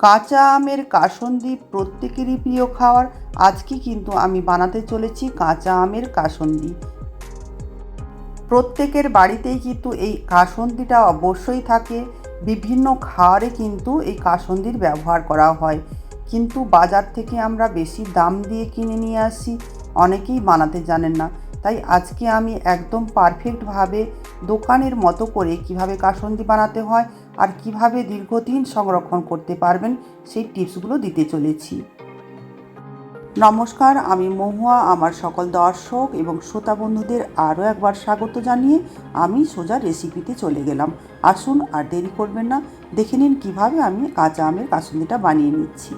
কাঁচা আমের কাসন্দি প্রত্যেকেরই প্রিয় খাওয়ার। আজকে কিন্তু আমি বানাতে চলেছি কাঁচা আমের কাসন্দি। প্রত্যেকের বাড়িতেই কিন্তু এই কাসন্দিটা অবশ্যই থাকে। বিভিন্ন খাওয়ারে কিন্তু এই কাসন্দির ব্যবহার করা হয়। কিন্তু বাজার থেকে আমরা বেশি দাম দিয়ে কিনে নিয়ে আসি। অনেকেই বানাতে জানেন না। তাই আজকে আমি একদম পারফেক্টভাবে দোকানের মতো করে কীভাবে কাসন্দি বানাতে হয় আর কীভাবে দীর্ঘদিন সংরক্ষণ করতে পারবেন, সেই টিপসগুলো দিতে চলেছি। নমস্কার, আমি মহুয়া, আমার সকল দর্শক এবং শ্রোতা বন্ধুদের আরও একবার স্বাগত জানিয়ে আমি সোজা রেসিপিতে চলে গেলাম। আসুন আর দেরি করবেন না, দেখে নিন কীভাবে আমি কাঁচা আমের কাসন্দিটা বানিয়ে নিচ্ছি।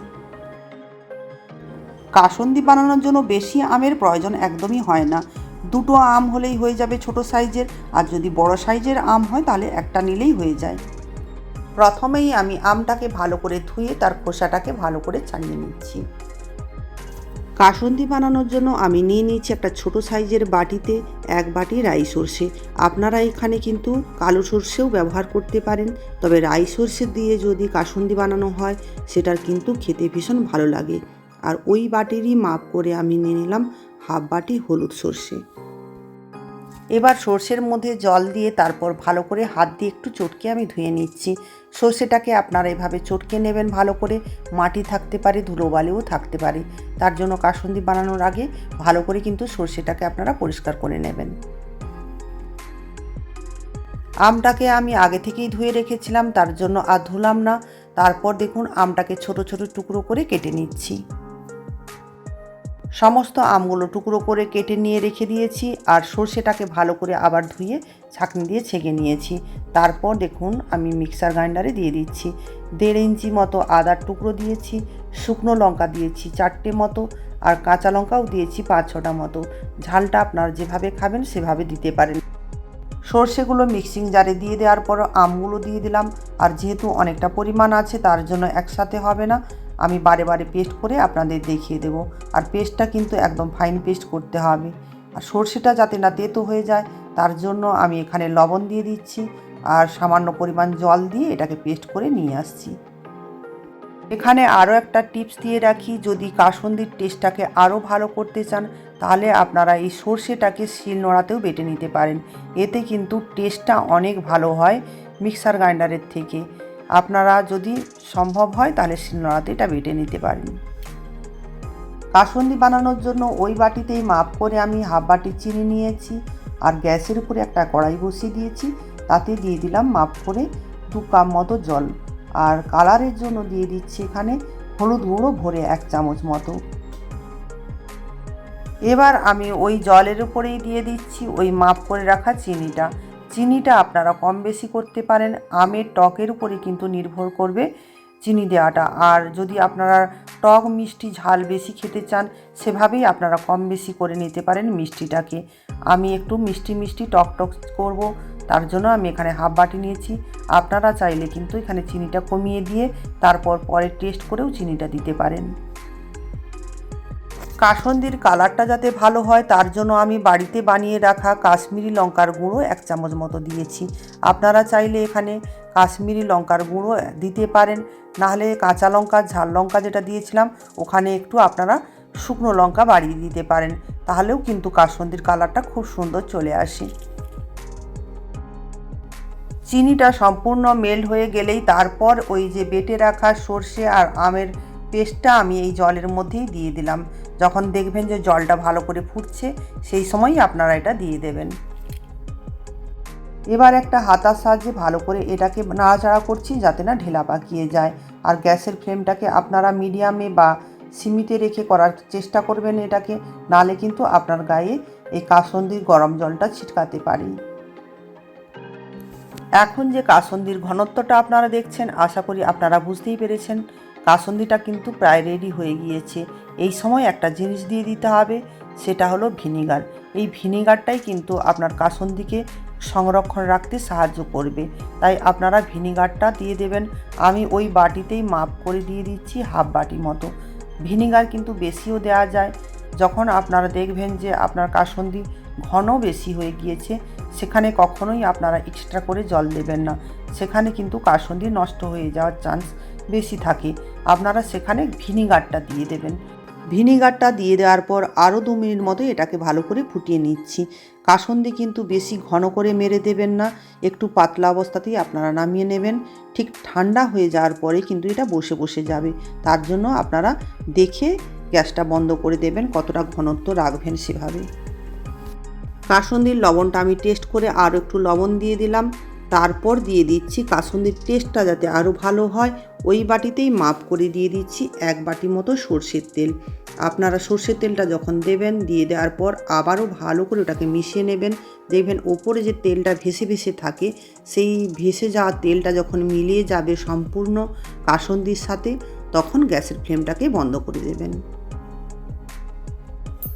কাসন্দি বানানোর জন্য বেশি আমের প্রয়োজন একদমই হয় না। দুটো আম হলেই হয়ে যাবে ছোট সাইজের। আর যদি বড় সাইজের আম হয়, তাহলে একটা নিলেই হয়ে যায়। প্রথমেই আমি আমটাকে ভালো করে ধুয়ে তার খোসাটাকে ভালো করে ছাড়িয়ে নিচ্ছি। কাসন্দি বানানোর জন্য আমি নিয়ে নিয়েছি একটা ছোট সাইজের বাটিতে এক বাটি রাই সর্ষে। আপনারা এখানে কিন্তু কালো সর্ষেও ব্যবহার করতে পারেন, তবে রাই সর্ষে দিয়ে যদি কাসন্দি বানানো হয়, সেটার কিন্তু খেতে ভীষণ ভালো লাগে। আর ওই বাটিরই মাপ করে আমি নিয়ে নিলাম হাফ বাটি হলুদ সর্ষে। এবার সর্ষের মধ্যে জল দিয়ে তারপর ভালো করে হাত দিয়ে একটু চটকে আমি ধুয়ে নিচ্ছি। সর্ষেটাকে আপনারা এভাবে চটকে নেবেন ভালো করে। মাটি থাকতে পারে, ধুলোবালিও থাকতে পারে। তার জন্য কাসন্দি বানানোর আগে ভালো করে কিন্তু সর্ষেটাকে আপনারা পরিষ্কার করে নেবেন। আমটাকে আমি আগে থেকেই ধুয়ে রেখেছিলাম, তার জন্য আর ধুলাম না। তারপর দেখুন আমটাকে ছোট ছোট টুকরো করে কেটে নিচ্ছি। সমস্ত আমগুলো টুকরো করে কেটে নিয়ে রেখে দিয়েছি আর সর্ষেটাকে ভালো করে আবার ধুয়ে ছাঁকনি দিয়ে ছেঁকে নিয়েছি। তারপর দেখুন, আমি মিক্সার গ্রাইন্ডারে দিয়ে দিচ্ছি। দেড় ইঞ্চি মতো আদার টুকরো দিয়েছি, শুকনো লঙ্কা দিয়েছি চারটে মতো আর কাঁচা লঙ্কাও দিয়েছি পাঁচ ছটা মতো। ঝালটা আপনারা যেভাবে খাবেন সেভাবে দিতে পারেন। সর্ষেগুলো মিক্সিং জারে দিয়ে দেওয়ার পর আমগুলো দিয়ে দিলাম। আর যেহেতু অনেকটা পরিমাণ আছে, তার জন্য একসাথে হবে না। আমি বারে বারে পেস্ট করে আপনাদের দেখিয়ে দেব। আর পেস্টটা কিন্তু একদম ফাইন পেস্ট করতে হবে। আর সর্ষেটা যাতে না তেতো হয়ে যায়, তার জন্য আমি এখানে লবণ দিয়ে দিচ্ছি। আর সামান্য পরিমাণ জল দিয়ে এটাকে পেস্ট করে নিয়ে আসছি। এখানে আরও একটা টিপস দিয়ে রাখি, যদি কাসন্দির টেস্টটাকে আরও ভালো করতে চান, তাহলে আপনারা এই সর্ষেটাকে শিল নোড়াতেও বেটে নিতে পারেন। এতে কিন্তু টেস্টটা অনেক ভালো হয় মিক্সার গ্রাইন্ডারের থেকে। আপনারা যদি সম্ভব হয়, তাহলে শিলনোড়াতে এটা বেটে নিতে পারেন। কাসন্দি বানানোর জন্য ওই বাটিতেই মাপ করে আমি হাফ বাটি চিনি নিয়েছি আর গ্যাসের উপরে একটা কড়াই বসিয়ে দিয়েছি। তাতে দিয়ে দিলাম মাপ করে দু কাপ মতো জল। আর কালারের জন্য দিয়ে দিচ্ছি এখানে হলুদ গুঁড়ো ভরে এক চামচ মতো। এবার আমি ওই জলের উপরেই দিয়ে দিচ্ছি ওই মাপ করে রাখা চিনিটা। চিনিটা আপনারা কম বেশি করতে পারেন, আমের টকের উপরে কিন্তু নির্ভর করবে চিনি দেওয়াটা। আর যদি আপনারা টক মিষ্টি ঝাল বেশি খেতে চান, সেভাবেই আপনারা কম বেশি করে নিতে পারেন মিষ্টিটাকে। আমি একটু মিষ্টি মিষ্টি টক টক করব, তার জন্য আমি এখানে হাফ বাটি নিয়েছি। আপনারা চাইলে কিন্তু এখানে চিনিটা কমিয়ে দিয়ে তারপর পরে টেস্ট করেও চিনিটা দিতে পারেন। কাসন্দির কালারটা যাতে ভালো হয়, তার জন্য আমি বাড়িতে বানিয়ে রাখা কাশ্মীরি লঙ্কার গুঁড়ো এক চামচ মতো দিয়েছি। আপনারা চাইলে এখানে কাশ্মীরি লঙ্কার গুঁড়ো দিতে পারেন, নাহলে কাঁচা লঙ্কা, ঝাল লঙ্কা যেটা দিয়েছিলাম, ওখানে একটু আপনারা শুকনো লঙ্কা বাড়িয়ে দিতে পারেন, তাহলেও কিন্তু কাসন্দির কালারটা খুব সুন্দর চলে আসে। চিনিটা সম্পূর্ণ মেল্ট হয়ে গেলেই তারপর ওই যে বেটে রাখা সর্ষে আর আমের পেস্টটা আমি এই জলের মধ্যেই দিয়ে দিলাম। যখন দেখবেন যে জলটা ভালো করে ফুটছে, সেই সময়ই আপনারা এটা দিয়ে দেবেন। এবার একটা হাতার সাহায্যে ভালো করে এটাকে নাড়াচাড়া করছি যাতে না ঢেলা পাকিয়ে যায়। আর গ্যাসের ফ্লেমটাকে আপনারা মিডিয়ামে বা সিমিতে রেখে করার চেষ্টা করবেন এটাকে, নালে কিন্তু আপনার গায়ে এই কাসন্দির গরম জলটা ছিটকাতে পারি। এখন যে কাসন্দির ঘনত্বটা আপনারা দেখছেন, আশা করি আপনারা বুঝতেই পেরেছেন। কাসন্দিটা কিন্তু প্রায় রেডি হয়ে গিয়েছে। এই সময় একটা জিনিস দিয়ে দিতে হবে, সেটা হলো ভিনিগার। এই ভিনিগারটাই কিন্তু আপনার কাসন্দিকে সংরক্ষণ রাখতে সাহায্য করবে। তাই আপনারা ভিনিগারটা দিয়ে দেবেন। আমি ওই বাটিতেই মাপ করে দিয়ে দিচ্ছি হাফ বাটি মতো। ভিনিগার কিন্তু বেশিও দেওয়া যায়। যখন আপনারা দেখবেন যে আপনার কাসন্দি ঘন বেশি হয়ে গিয়েছে, সেখানে কখনোই আপনারা এক্সট্রা করে জল দেবেন না। সেখানে কিন্তু কাসন্দি নষ্ট হয়ে যাওয়ার চান্স বেশি থাকে। আপনারা সেখানে ভিনিগারটা দিয়ে দেবেন। ভিনিগারটা দিয়ে দেওয়ার পর আরও দু মিনিট মতো এটাকে ভালো করে ফুটিয়ে নিচ্ছি। কাসন্দি কিন্তু বেশি ঘন করে মেরে দেবেন না, একটু পাতলা অবস্থাতেই আপনারা নামিয়ে নেবেন। ঠিক ঠান্ডা হয়ে যাওয়ার পরে কিন্তু এটা বসে বসে যাবে। তার জন্য আপনারা দেখে গ্যাসটা বন্ধ করে দেবেন, কতটা ঘনত্ব রাখবেন সেভাবে। কাসন্দির লবণটা আমি টেস্ট করে আরও একটু লবণ দিয়ে দিলাম। তারপর দিয়ে দিচ্ছি কাসন্দির টেস্টটা যাতে আরও ভালো হয়। ওই বাটিতেই মাপ করে দিয়ে দিচ্ছি এক বাটি মতো সর্ষের তেল। আপনারা সর্ষের তেলটা যখন দেবেন দিয়ে দেওয়ার পর আবারও ভালো করে ওটাকে মিশিয়ে নেবেন। দেখবেন ওপরে যে তেলটা ভেসে ভেসে থাকে, সেই ভেসে যাওয়া তেলটা যখন মিলিয়ে যাবে সম্পূর্ণ কাসন্দির সাথে, তখন গ্যাসের ফ্লেমটাকে বন্ধ করে দেবেন।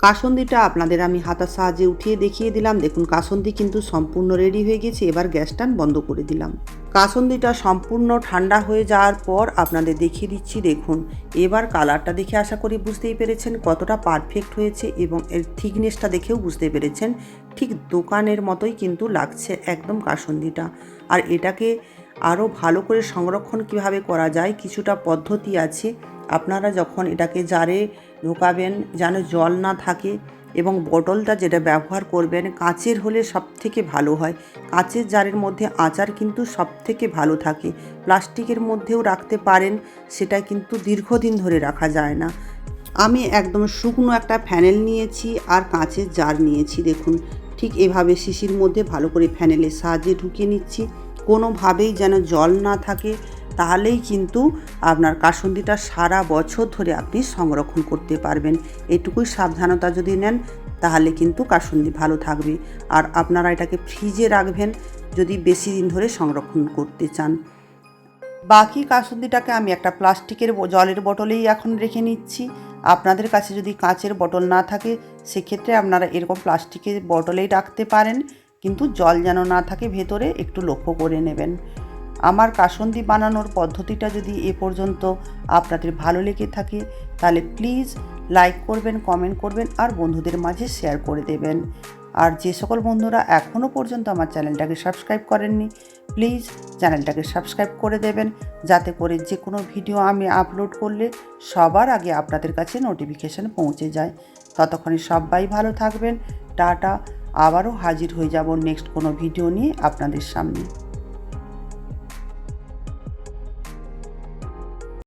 কাসন্দিটা আপনাদের আমি হাতার সাহায্যে উঠিয়ে দেখিয়ে দিলাম। দেখুন, কাসন্দি কিন্তু সম্পূর্ণ রেডি হয়ে গেছে। এবার গ্যাসটা বন্ধ করে দিলাম। কাসন্দিটা সম্পূর্ণ ঠান্ডা হয়ে যাওয়ার পর আপনাদের দেখিয়ে দিচ্ছি, দেখুন। এবার কালারটা দেখে আশা করি বুঝতেই পেরেছেন কতটা পারফেক্ট হয়েছে এবং এর থিকনেসটা দেখেও বুঝতে পেরেছেন। ঠিক দোকানের মতোই কিন্তু লাগছে একদম কাসন্দিটা। আর এটাকে আরও ভালো করে সংরক্ষণ কীভাবে করা যায়, কিছুটা পদ্ধতি আছে। আপনারা যখন এটাকে জারে ঢোকাবেন, যেন জল না থাকে এবং বটলটা যেটা ব্যবহার করবেন, কাঁচের হলে সব থেকে ভালো হয়। কাঁচের জারের মধ্যে আচার কিন্তু সব থেকে ভালো থাকে। প্লাস্টিকের মধ্যেও রাখতে পারেন, সেটা কিন্তু দীর্ঘদিন ধরে রাখা যায় না। আমি একদম শুকনো একটা ফ্যানেল নিয়েছি আর কাঁচের জার নিয়েছি, দেখুন। ঠিক এভাবে শিশির মধ্যে ভালো করে ফ্যানেলের সাহায্যে ঢুকিয়ে নিচ্ছি। কোনোভাবেই যেন জল না থাকে, তাহলেই কিন্তু আপনার কাসন্দিটা সারা বছর ধরে আপনি সংরক্ষণ করতে পারবেন। এটুকুই সাবধানতা যদি নেন, তাহলে কিন্তু কাসন্দি ভালো থাকবে। আর আপনারা এটাকে ফ্রিজে রাখবেন যদি বেশি দিন ধরে সংরক্ষণ করতে চান। বাকি কাসন্দিটাকে আমি একটা প্লাস্টিকের জলের বোতলেই এখন রেখে নিচ্ছি। আপনাদের কাছে যদি কাঁচের বোতল না থাকে, সেক্ষেত্রে আপনারা এরকম প্লাস্টিকের বোতলেই রাখতে পারেন। কিন্তু জল যেন না থাকে ভেতরে একটু লক্ষ্য করে নেবেন। আমার কাসন্দি বানানোর পদ্ধতিটা যদি এ পর্যন্ত আপনাদের ভালো লেগে থাকে, তাহলে প্লিজ লাইক করবেন, কমেন্ট করবেন আর বন্ধুদের মাঝে শেয়ার করে দেবেন। আর যে সকল বন্ধুরা এখনও পর্যন্ত আমার চ্যানেলটাকে সাবস্ক্রাইব করেননি, প্লিজ চ্যানেলটাকে সাবস্ক্রাইব করে দেবেন। যাতে করে যে কোনো ভিডিও আমি আপলোড করলে সবার আগে আপনাদের কাছে নোটিফিকেশান পৌঁছে যায়। ততক্ষণে সবাই ভালো থাকবেন। টাটা। আবারও হাজির হয়ে যাব নেক্সট কোনো ভিডিও নিয়ে আপনাদের সামনে।